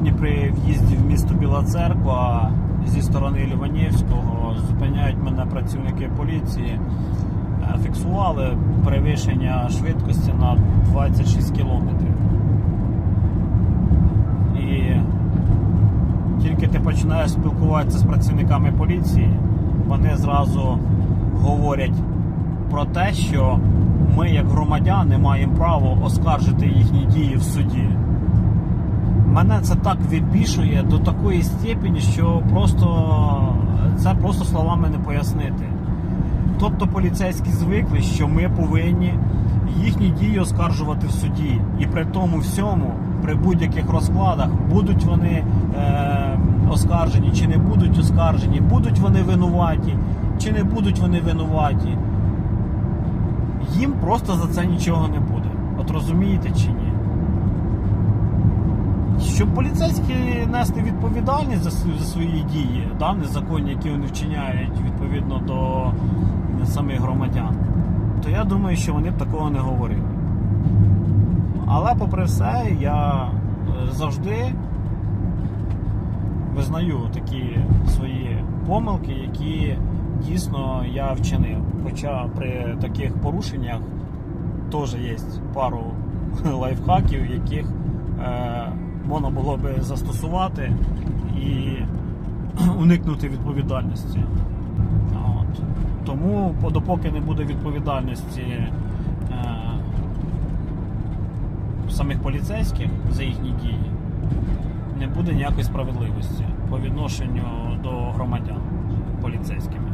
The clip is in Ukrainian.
сьогодні при в'їзді в місто Біла Церква зі сторони Ліванівського зупиняють мене працівники поліції. Е, Фіксували перевищення швидкості на 26 кілометрів. І тільки ти починаєш спілкуватися з працівниками поліції, вони зразу говорять про те, що ми, як громадяни, маємо право оскаржити їхні дії в суді. Мене це так відбішує до такої степені, що просто це просто словами не пояснити. Тобто поліцейські звикли, що ми повинні їхні дії оскаржувати в суді. І при тому всьому, при будь-яких розкладах, будуть вони е, оскаржені чи не будуть оскаржені, будуть вони винуваті, чи не будуть вони винуваті. Їм просто за це нічого не буде. От розумієте чи ні? Щоб поліцейські нести відповідальність за, свої- за свої дії, да, незаконні, які вони вчиняють відповідно до самих громадян, то я думаю, що вони б такого не говорили. Але попри все, я е, завжди визнаю такі свої помилки, які дійсно я вчинив. Хоча при таких порушеннях теж є пару лайфхаків, яких е, можна було би застосувати і уникнути відповідальності. От. Тому, допоки не буде відповідальності е, самих поліцейських за їхні дії, не буде ніякої справедливості по відношенню до громадян поліцейськими.